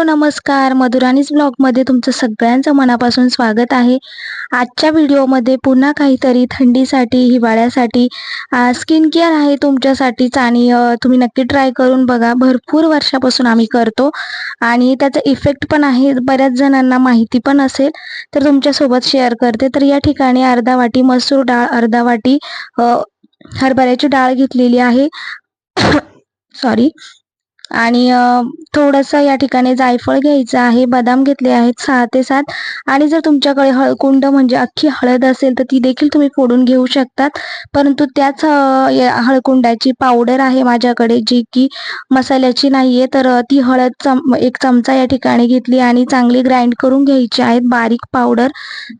Hello नमस्कार. मधुराणीज ब्लॉगमध्ये तुमचं सगळ्यांचं मनापासून स्वागत आहे. आजच्या व्हिडिओमध्ये पुन्हा काहीतरी थंडीसाठी हिवाळ्यासाठी स्किन केअर आहे तुमच्यासाठीच आणि तुम्ही नक्की ट्राय करून बघा. भरपूर वर्षापासून आम्ही करतो आणि त्याचा इफेक्ट पण आहे. बऱ्याच जणांना माहिती पण असेल. तर तुमच्यासोबत शेअर करते. तर या ठिकाणी अर्धा वाटी मसूर डाळ अर्धा वाटी हरभऱ्याची डाळ घेतलेली आहे. सॉरी आणि थोडंसं या ठिकाणी जायफळ घ्यायचं आहे. बदाम घेतले आहेत सहा ते सात. आणि जर तुमच्याकडे हळकुंड म्हणजे अख्खी हळद असेल तर ती देखील तुम्ही फोडून घेऊ शकतात. परंतु त्याच या हळकुंडाची पावडर आहे माझ्याकडे जी की मसाल्याची नाहीये. तर ती हळद चम एक चमचा या ठिकाणी घेतली आणि चांगली ग्राइंड करून घ्यायची आहेत. बारीक पावडर.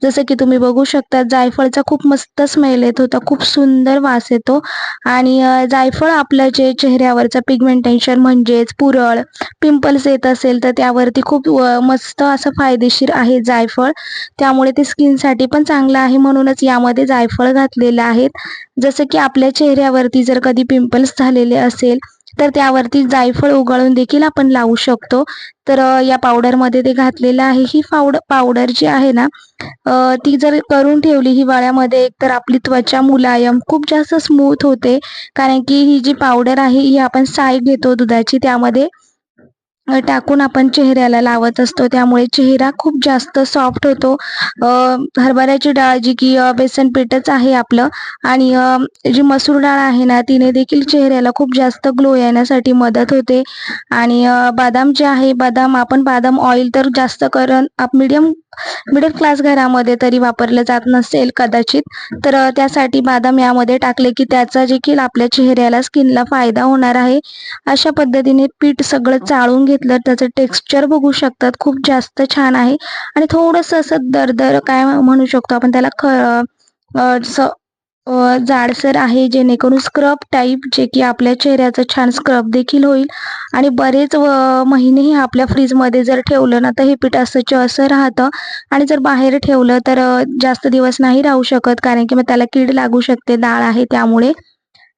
जसं की तुम्ही बघू शकता जायफळचा खूप मस्त स्मेल येत होता. खूप सुंदर वास येतो. आणि जायफळ आपलं जे चेहऱ्यावरचं पिगमेंटेशन म्हणजे म्हणजेच पुरळ पिंपल्स येत असेल तर त्यावरती खूप मस्त असं फायदेशीर आहे जायफळ. त्यामुळे ते स्किनसाठी पण चांगलं आहे म्हणूनच यामध्ये जायफळ घातलेलं आहेत. जसं की आपल्या चेहऱ्यावरती जर कधी पिंपल्स झालेले असेल तर त्यावरती जायफळ उगाळून देखील आपण लावू शकतो. तर या पावडरमध्ये ते घातलेलं आहे. ही पावड पावडर जी आहे ना ती जर करून ठेवली हिवाळ्यामध्ये एक तर आपली त्वचा मुलायम खूप जास्त स्मूथ होते. कारण की ही जी पावडर आहे ही आपण साय घेतो दुधाची त्यामध्ये टाकून आपण चेहऱ्याला लावत असतो. त्यामुळे चेहरा खूप जास्त सॉफ्ट होतो. हरभऱ्याची डाळ जी की बेसन पीठच आहे आपलं आणि जी मसूर डाळ आहे ना तिने देखील चेहऱ्याला खूप जास्त ग्लो येण्यासाठी मदत होते. आणि बदाम जे आहे बदाम आपण बदाम ऑइल तर जास्त करून आप मीडियम मिडल क्लास घरामध्ये तरी वापरलं जात नसेल कदाचित. तर त्यासाठी बदाम यामध्ये टाकले की त्याचा देखील आपल्या चेहऱ्याला स्किनला फायदा होणार आहे. अशा पद्धतीने पीठ सगळं चाळून घेत घेतलं त्याचं टेक्स्चर बघू शकतात. खूप जास्त छान आहे. आणि थोडंसं असं दरदर काय म्हणू शकतो आपण त्याला ख जाडसर आहे जेणेकरून स्क्रब टाईप जे की आपल्या चेहऱ्याचं छान स्क्रब देखील होईल. आणि बरेच व महिनेही आपल्या फ्रीजमध्ये जर ठेवलं ना तर हे पीठ असंच असं राहतं. आणि जर बाहेर ठेवलं तर जास्त दिवस नाही राहू शकत कारण की मग त्याला कीड लागू शकते डाळ आहे त्यामुळे.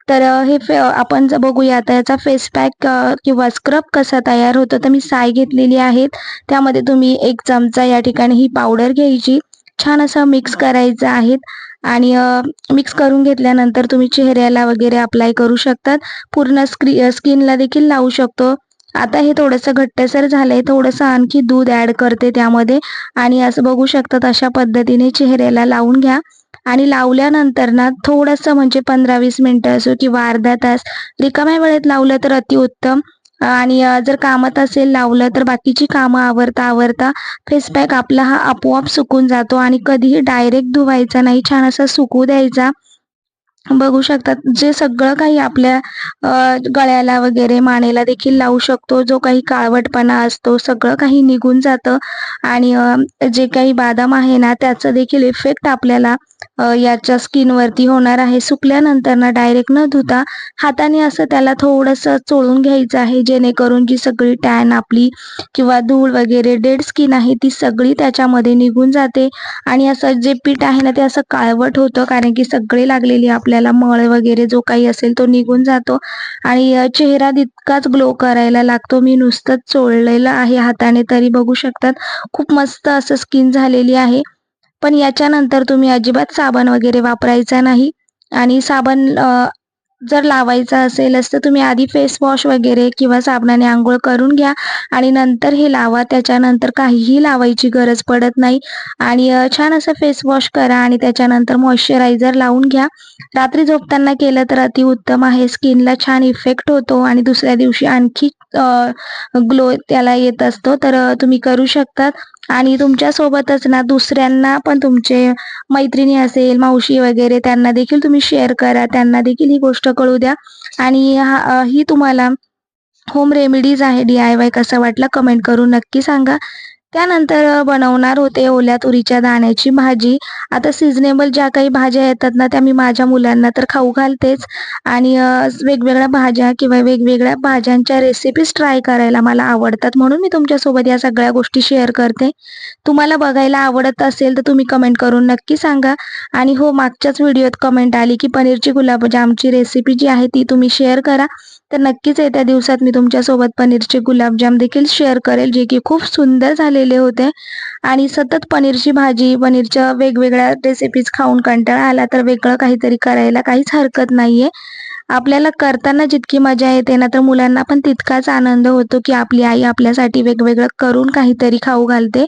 तर हे फे आपण जर बघूया आता याचा फेस पॅक किंवा स्क्रब कसा तयार होतो तर मी साय घेतलेली आहेत. त्यामध्ये तुम्ही एक चमचा या ठिकाणी ही पावडर घ्यायची. छान असं मिक्स करायचं आहे आणि मिक्स करून घेतल्यानंतर तुम्ही चेहऱ्याला वगैरे अप्लाय करू शकतात. पूर्ण स्क्री स्किनला देखील लावू शकतो. आता हे थोडंसं घट्टसर झालंय. थोडंसं आणखी दूध ॲड करते त्यामध्ये. आणि असं बघू शकतात अशा पद्धतीने चेहऱ्याला लावून घ्या. आणि लावल्यानंतर ना थोडंसं म्हणजे पंधरा वीस मिनटं असो किंवा अर्धा तास रिकाम्या वेळेत लावलं तर अतिउत्तम. आणि जर कामात असेल लावलं तर बाकीची कामं आवरता आवरता फेस पॅक आपला हा आपोआप सुकून जातो आणि कधीही डायरेक्ट धुवायचा नाही छान असा सुकू द्यायचा. बघू शकतात जे सगळं काही आपल्या गळ्याला वगैरे मानेला देखील लावू शकतो जो काही काळवटपणा असतो सगळं काही निघून जातं. आणि जे काही बादाम आहे ना त्याचा देखील इफेक्ट आपल्याला याच्या स्किनवरती होणार आहे. सुकल्यानंतर ना डायरेक्ट न धुता हाताने असं त्याला थोडंसं चोळून घ्यायचं आहे. जेणेकरून जी सगळी टॅन आपली किंवा धूळ वगैरे डेड स्किन आहे ती सगळी त्याच्यामध्ये निघून जाते. आणि असं जे पीठ आहे ना ते असं काळवट होतं कारण की सगळे लागलेली आपल्याला मळ वगैरे जो काही असेल तो निघून जातो. आणि चेहरा तितकाच ग्लो करायला लागतो. मी नुसतंच चोळलेलं आहे हाताने तरी बघू शकतात. खूप मस्त असं स्किन झालेली आहे. पण याच्यानंतर तुम्ही अजिबात साबण वगैरे वापरायचा नाही. आणि साबण जर लावायचा असेलच तर तुम्ही आधी फेस वॉश वगैरे किंवा साबणाने आंघोळ करून घ्या. आणि नंतर हे लावा. त्याच्यानंतर काहीही लावायची गरज पडत नाही. आणि छान असं फेस वॉश करा आणि त्याच्यानंतर मॉइश्चरायझर लावून घ्या. रात्री झोपताना केलं तर अतिउत्तम आहे. स्किनला छान इफेक्ट होतो आणि दुसऱ्या दिवशी आणखी ग्लो त्याला येत असतो. तर तुम्ही करू शकतात. आणि तुमच्यासोबतच ना दुसऱ्यांना पण तुमचे मैत्रिणी असेल मावशी वगैरे त्यांना देखील तुम्ही शेअर करा. त्यांना देखील ही गोष्ट कळू द्या. आणि ही तुम्हाला होम रेमेडीज आहे डी आय वाय कसा वाटला कमेंट करून नक्की सांगा. त्यानंतर बनवणार होते ओल्या तुरीच्या दाण्याची भाजी. आता सिजनेबल ज्या काही भाज्या येतात ना त्या मी माझ्या मुलांना तर खाऊ घालतेच. आणि वेगवेगळ्या भाज्या किंवा वेगवेगळ्या भाज्यांच्या रेसिपीज ट्राय करायला मला आवडतात. म्हणून मी तुमच्यासोबत या सगळ्या गोष्टी शेअर करते. तुम्हाला बघायला आवडत असेल तर तुम्ही कमेंट करून नक्की सांगा. आणि हो मागच्याच व्हिडिओत कमेंट आली की पनीरची गुलाबजामची रेसिपी जी आहे ती तुम्ही शेअर करा. तर नक्कीच येत्या दिवसात मी तुमच्यासोबत पनीरचे गुलाबजाम देखील शेअर करेल जे की खूप सुंदर झालेले होते. आणि सतत पनीरची भाजी पनीरच्या वेगवेगळ्या रेसिपीज खाऊन कंटाळा आला तर वेगळं काहीतरी करायला काहीच हरकत नाहीये. आपल्याला करताना जितकी मजा येते ना तर मुलांना पण तितकाच आनंद होतो की आपली आई आपल्यासाठी वेगवेगळं करून काहीतरी खाऊ घालते.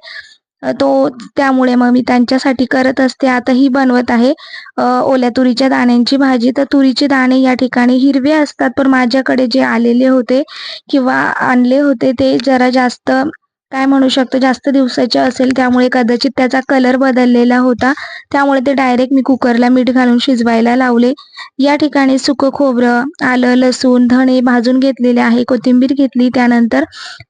तो त्यामुळे मग मी त्यांच्यासाठी करत असते. आताही बनवत आहे. ओल्या तुरीच्या दाण्यांची भाजी. तर तुरीचे दाणे या ठिकाणी हिरवे असतात. पण माझ्याकडे जे आलेले होते किंवा आणले होते ते जरा जास्त काय म्हणू शकतो? जास्त दिवसाचे असेल त्यामुळे कदाचित त्याचा कलर बदललेला होता. त्यामुळे ते डायरेक्ट मी कुकरला मीठ घालून शिजवायला लावले. या ठिकाणी सुकं खोबरं आलं लसूण धणे भाजून घेतलेले आहे. कोथिंबीर घेतली त्यानंतर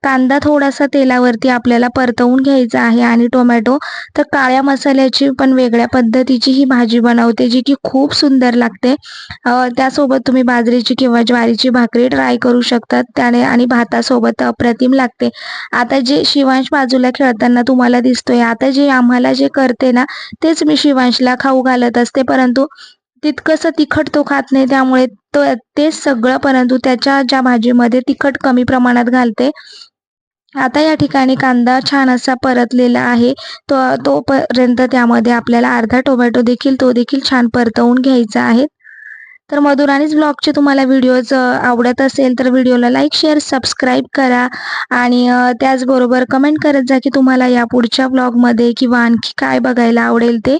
कांदा थोडासा तेलावरती आपल्याला परतवून घ्यायचा आहे आणि टोमॅटो. तर काळ्या मसाल्याची पण वेगळ्या पद्धतीची ही भाजी बनवते जी की खूप सुंदर लागते. त्यासोबत तुम्ही बाजरीची किंवा ज्वारीची भाकरी ट्राय करू शकतात. त्याने आणि भातासोबत अप्रतिम लागते. आता जे शिवांश बाजूला खेळताना तुम्हाला दिसतोय. आता जे आम्हाला जे करते ना तेच मी शिवांशला खाऊ घालत असते. परंतु तितकंसं तिखट तो खात नाही. त्यामुळे तो तेच सगळं परंतु त्याच्या ज्या भाजीमध्ये तिखट कमी प्रमाणात घालते. आता या ठिकाणी कांदा छान असा परतलेला आहे. तो तोपर्यंत त्यामध्ये आपल्याला अर्धा टोमॅटो देखील तो देखील छान परतवून घ्यायचा आहे. तर मधुराणीच ब्लॉगचे तुम्हाला व्हिडिओज आवडत असेल तर व्हिडिओला लाईक शेअर सबस्क्राईब करा. आणि त्याचबरोबर कमेंट करत जा की तुम्हाला या पुढच्या ब्लॉगमध्ये किंवा आणखी काय बघायला आवडेल ते.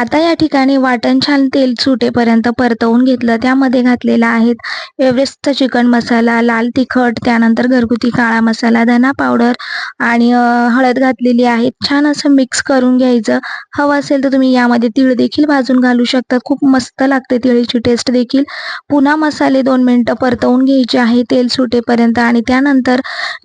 आता या ठिकाणी वाटण छान तेल सुटेपर्यंत परतवून घेतलं. त्यामध्ये घातलेला आहेत एव्हरेस्टचा चिकन मसाला लाल तिखट त्यानंतर घरगुती काळा मसाला धना पावडर आणि हळद घातलेली आहे. छान असं मिक्स करून घ्यायचं. हवं असेल तर तुम्ही यामध्ये तीळ देखील भाजून घालू शकता. खूप मस्त लागते तिळीची टेस्ट देखील. पुन्हा मसाले दोन मिनटं परतवून घ्यायचे आहे. तेल सुटेपर्यंत आणि त्यानंतर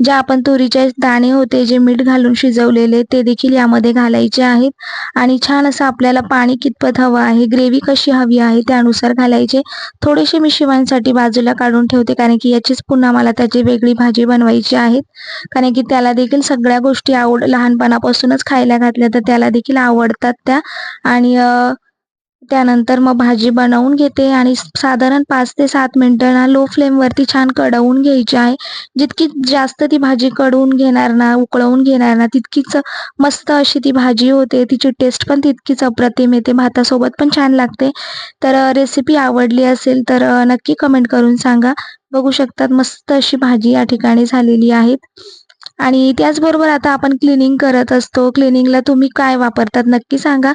जे आपण तुरीचे दाणे होते जे मीठ घालून शिजवलेले ते देखील यामध्ये घालायचे आहेत. आणि छान असं आपल्याला पाणी कितपत हवं आहे ग्रेव्ही कशी हवी आहे त्यानुसार घालायचे. थोडेसे मी शिवांसाठी बाजूला काढून ठेवते कारण की याचीच पुन्हा मला त्याची वेगळी भाजी बनवायची आहे. कारण की त्याला देखील सगळ्या गोष्टी आवड लहानपणापासूनच खायला घातल्या तर त्याला देखील आवडतात त्या. आणि त्यानंतर मग भाजी बनवून घेते आणि साधारण पाच ते सात मिनटं ना लो फ्लेमवरती छान कडवून घ्यायची आहे. जितकी जास्त ती भाजी कडवून घेणार ना उकळवून घेणार ना तितकीच मस्त अशी ती भाजी होते. तिची टेस्ट पण तितकीच अप्रतिम येते. भातासोबत पण छान लागते. तर रेसिपी आवडली असेल तर नक्की कमेंट करून सांगा. बघू शकतात मस्त अशी भाजी या ठिकाणी झालेली आहे आणि त्याचबरोबर आता आपण क्लिनिंग करत असतो. क्लिनिंगला तुम्ही काय वापरतात नक्की सांगा.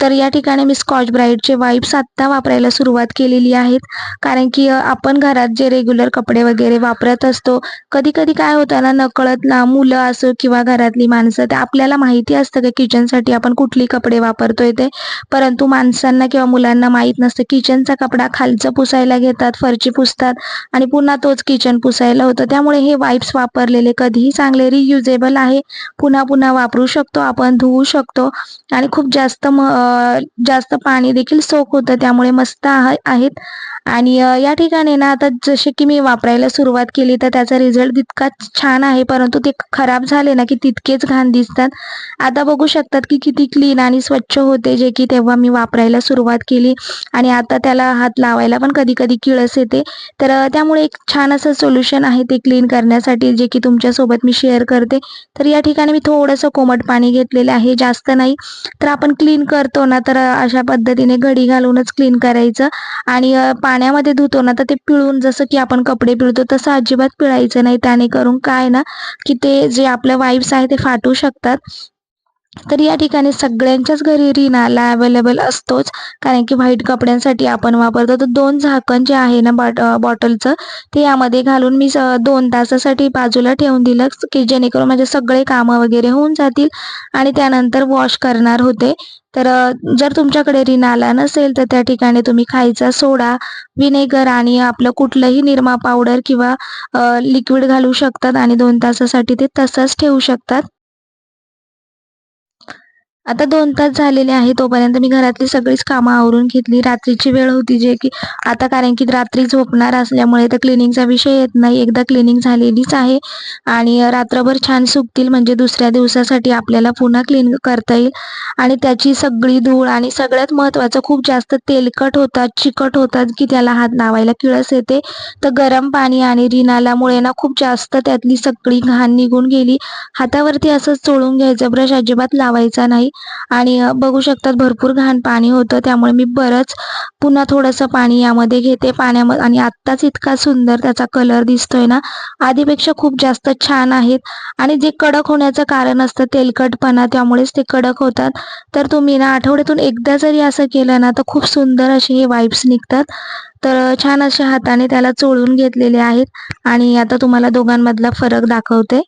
तर या ठिकाणी मी स्कॉच ब्राईटचे वाईप्स आत्ता वापरायला सुरुवात केलेली आहेत. कारण की आपण घरात जे रेग्युलर कपडे वगैरे वापरत असतो कधी कधी काय होतं ना नकळत ना मुलं असो किंवा घरातली माणसं ते आपल्याला माहिती असतं की किचनसाठी आपण कुठली कपडे वापरतोय ते. परंतु माणसांना किंवा मुलांना माहीत नसतं किचनचा कपडा खालचं पुसायला घेतात फरची पुसतात आणि पुन्हा तोच किचन पुसायला होतं. त्यामुळे हे वाईप्स वापरलेले कधीही चांगले रियुजेबल आहे. पुन्हा पुन्हा वापरू शकतो आपण धुवू शकतो. आणि खूप जास्त म अ, जास्त पाणी देखील सोक होतं त्यामुळे मस्त आहेत. आणि या ठिकाणी ना आता जसे की मी वापरायला सुरुवात केली तर त्याचा रिझल्ट तितकाच छान आहे परंतु ते खराब झाले ना की तितकेच घाण दिसतात. आता बघू शकतात की किती क्लीन आणि स्वच्छ होते जे की तेव्हा मी वापरायला सुरुवात केली. आणि आता त्याला हात लावायला पण कधी कधी किळस येते. तर त्यामुळे एक छान असं सोल्युशन आहे ते क्लीन करण्यासाठी जे की तुमच्यासोबत मी शेअर करते. तर या ठिकाणी मी थोडंसं कोमट पाणी घेतलेलं आहे जास्त नाही. तर आपण क्लीन करतो ना तर अशा पद्धतीने घडी घालूनच क्लीन करायचं. आणि पा पाण्यामध्ये धुतो ना तर ते पिळून जसं की आपण कपडे पिळतो तसं अजिबात पिळायचं नाही. त्याने करून काय ना की ते जे आपल्या वाईब्स आहे ते फाटू शकतात. तर या ठिकाणी सगळ्यांच्याच घरी रिनाला अवेलेबल असतोच. कारण की व्हाईट कपड्यांसाठी आपण वापरतो. तर दोन झाकण जे आहे ना बॉट बॉटलचं ते यामध्ये घालून मी दोन तासासाठी बाजूला ठेवून दिलं की जेणेकरून माझे सगळे कामं वगैरे होऊन जातील आणि त्यानंतर वॉश करणार होते. तर जर तुमच्याकडे रिनाला नसेल तर त्या ठिकाणी तुम्ही खायचा सोडा विनेगर आणि आपलं कुठलंही निरमा पावडर किंवा लिक्विड घालू शकतात आणि दोन तासासाठी ते तसंच ठेवू शकतात. आता दोन तास झालेले आहे तोपर्यंत मी घरातली सगळीच कामं आवरून घेतली. रात्रीची वेळ होती जे की आता कारण की रात्री झोपणार असल्यामुळे तर क्लिनिंगचा विषय येत नाही. एकदा क्लिनिंग झालेलीच आहे आणि रात्रभर छान सुकतील म्हणजे दुसऱ्या दिवसासाठी आपल्याला पुन्हा क्लीन करता येईल. आणि त्याची सगळी धूळ आणि सगळ्यात महत्त्वाचं खूप जास्त तेलकट होतात चिकट होतात की त्याला हात लावायला किळस येते. तर गरम पाणी आणि रिनालामुळे ना खूप जास्त त्यातली सगळी घाण निघून गेली. हातावरती असंच चोळून घ्यायचं ब्रश अजिबात लावायचा नाही. आणि बघू शकतात भरपूर घाण पाणी होतं त्यामुळे मी बरंच पुन्हा थोडंसं पाणी यामध्ये घेते. पाण्यामध्ये आणि आत्ताच इतका सुंदर त्याचा कलर दिसतोय ना आधीपेक्षा खूप जास्त छान आहेत. आणि जे कडक होण्याचं कारण असतं तेलकटपणा त्यामुळेच ते कडक होतात. तर तुम्ही ना आठवड्यातून एकदा जरी असं केलं ना तर खूप सुंदर असे हे वाईप्स निघतात. तर छान अशा हाताने त्याला चोळून घेतलेले आहेत. आणि आता तुम्हाला दोघांमधला फरक दाखवते.